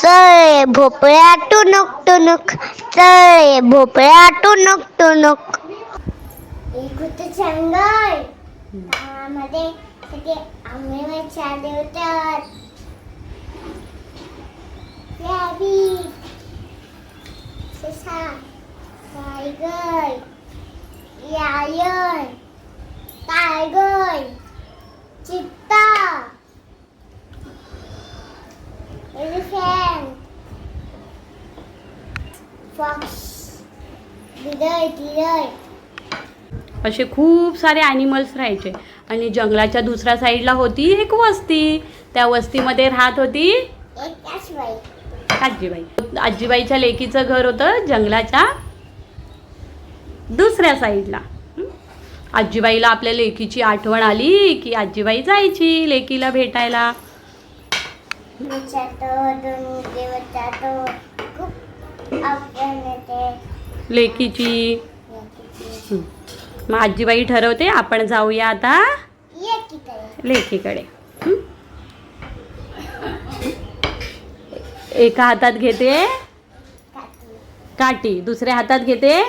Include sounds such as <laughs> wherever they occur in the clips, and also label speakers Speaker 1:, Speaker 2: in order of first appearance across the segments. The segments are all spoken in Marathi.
Speaker 1: চলে ভোপরা টুনুক টুনুক চলে ভোপরা টুনুক টুনুক। এই করতে চাঙ্গাই আমাদের থেকে আমি চাঁদে ওঠার টাইগার
Speaker 2: असे खूप सारे ॲनिमल्स राहायचे. आणि जंगलाच्या दुसऱ्या साईडला होती एक वस्ती. त्या वस्तीमध्ये राहत होती आजीबाई. आजीबाईच्या लेकीचं घर होतं जंगलाच्या दुसऱ्या साईडला? आजीबाईला आपल्या लेकीची आठवण आली की आजीबाई जायची लेकीला भेटायला. लेकीची. मग आजीबाई ठरवते आपण जाऊया आता हं? एका हातात घेते. काठी. दुसऱ्या हातात घेते.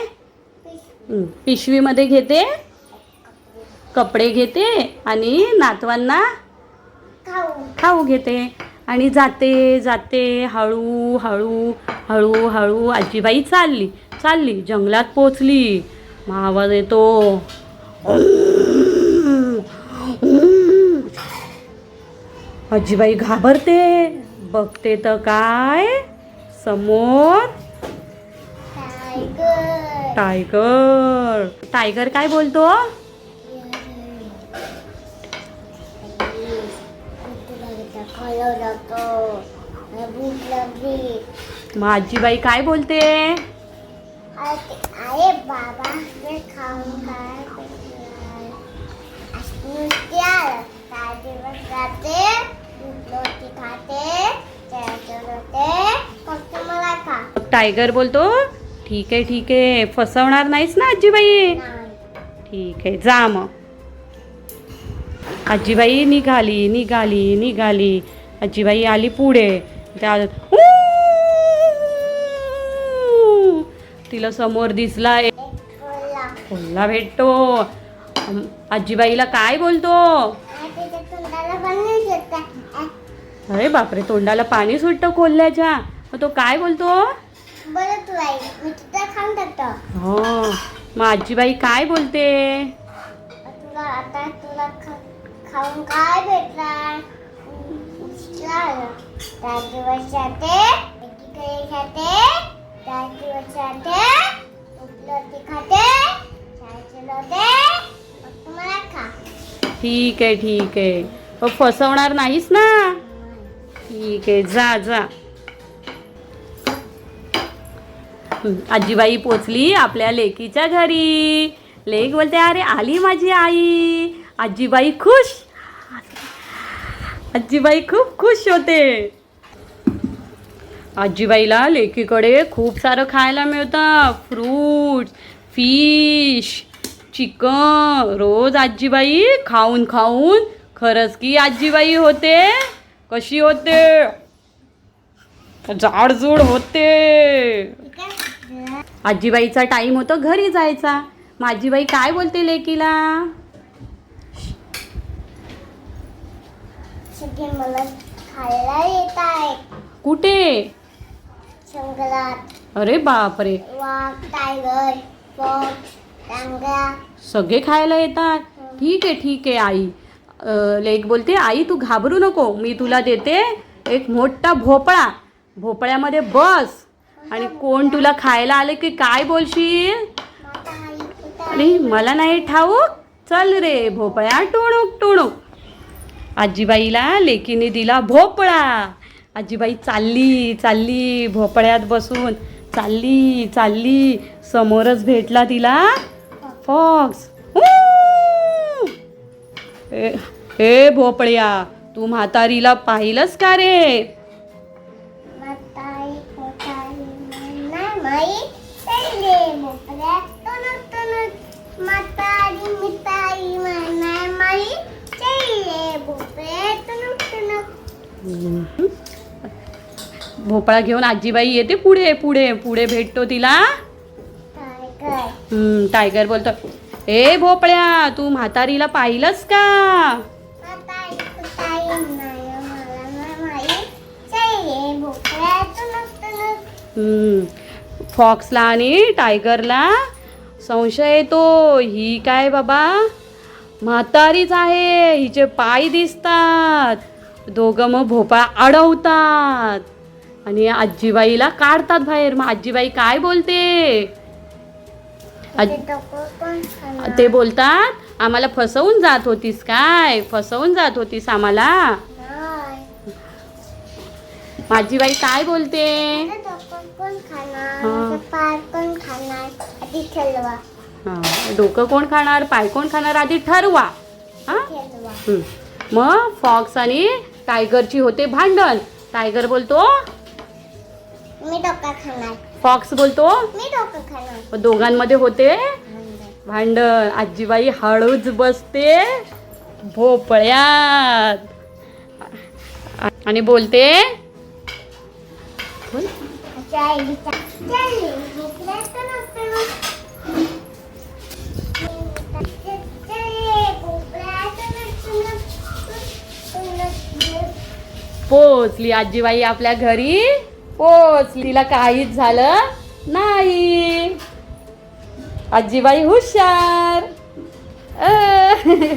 Speaker 2: पिशवीमध्ये घेते. कपडे घेते आणि नातवांना
Speaker 1: खाऊ.
Speaker 2: खाऊ घेते. आणि जाते जाते हळू हळू हळू हळू आजीबाई चालली. चालली. जंगलात पोचली. मग आवाज येतो. आजीबाई घाबरते. बघते तर काय? समोर
Speaker 1: टायगर.
Speaker 2: टायगर. काय बोलतो? मग आजीबाई काय बोलते?
Speaker 1: अरे बाबा हे खाऊन काय भेटणार? आज नुसते आलं. काय दिवस जाते रोटी खाते फक्त मला खा
Speaker 2: टायगर बोलतो? ठीक आहे ठीक आहे. फसवणार नाहीस ना आजीबाई? ठीक आहे जा मग. आजीबाई निघाली निघाली निघाली. आजीबाई आली पुढे. त्या तिला समोर दिसला.
Speaker 1: कोल्हा.
Speaker 2: भेटतो? आजीबाईला काय बोलतो? अरे बापरे तोंडाला पाणी सुटतं कोल्ह्याच्या. मग तो काय बोलतो? हो मग आजीबाई काय बोलते?
Speaker 1: तुला आता तुला खाऊन काय दिवस खाते खा
Speaker 2: ठीक आहे ठीक आहे. मग फसवणार नाहीस ना? ठीक आहे जा जा. आजीबाई पोचली आपल्या लेकीच्या घरी. लेक बोलते अरे आली माझी आई. आजीबाई खुश. आजीबाई खूप खुश होते. आजीबाईला लेकीकडे खूप सारं खायला मिळतं. फ्रूट्स फिश चिकन रोज आजीबाई खाऊन खाऊन खरंच की आजीबाई होते. कशी होते? जाडजूड होते. आजीबाईचा टाइम होतो घरी जायचा. मग आजीबाई काय बोलते लेकीला?
Speaker 1: मला खायला येत आहे
Speaker 2: कुठे?
Speaker 1: जंगलात.
Speaker 2: अरे बापरे.
Speaker 1: टायगर
Speaker 2: सगळे खायला येतात. ठीक आहे ठीक आहे आई. लेक बोलते आई तू घाबरू नको. मी तुला देते एक मोठा भोपळा. भोपळ्यामध्ये बस. आणि कोण तुला खायला आले की काय बोलशील? आणि मला नाही ठाऊक. चल रे भोपळ्या टोणूक टोणूक. आजीबाईला लेकीने दिला भोपळा. आजीबाई चालली चालली भोपळ्यात बसून. चालली चालली. समोरच भेटला तिला फॉक्स. ए भोपळ्या तू म्हातारीला पाहिलंस का रे?
Speaker 1: म्हातारी
Speaker 2: भोपळा घेऊन आजीबाई येते पुढे पुढे पुढे भेटतो तिला.
Speaker 1: टायगर
Speaker 2: हम्म, टायगर बोलतो ए भोपळ्या तू म्हातारीला पाहिलंस का? फॉक्सला आणि टायगरला संशय येतो ही काय बाबा? म्हातारीच आहे हिचे पाय दिसतात. दोघं मग भोपळा अडवतात. आणि आजीबाईला काढतात बाहेर. मग आजीबाई काय बोलते?
Speaker 1: ते
Speaker 2: बोलतात आम्हाला फसवून जात होतीस काय? फसवून जात होतीस आम्हाला.
Speaker 1: नाही.
Speaker 2: माझी बाई काय बोलते?
Speaker 1: डोकं कोण खाणार? पाय कोण खाणार? आधी ठरवा.
Speaker 2: हा, हा. मग फॉक्स आणि टायगरची होते भांडण. टायगर बोलतो
Speaker 1: मी डोका खाणार.
Speaker 2: फॉक्स बोलतो?
Speaker 1: मी डोकं खाणार.
Speaker 2: मग दोघांमध्ये होते. भांडण. आजीबाई हळूच बसते. भोपळ्यात. आणि बोलते? बोल. पोचली आजीबाई आपल्या घरी. पोच तिला काहीच झालं नाही. आजीबाई हुशार. अ. <laughs>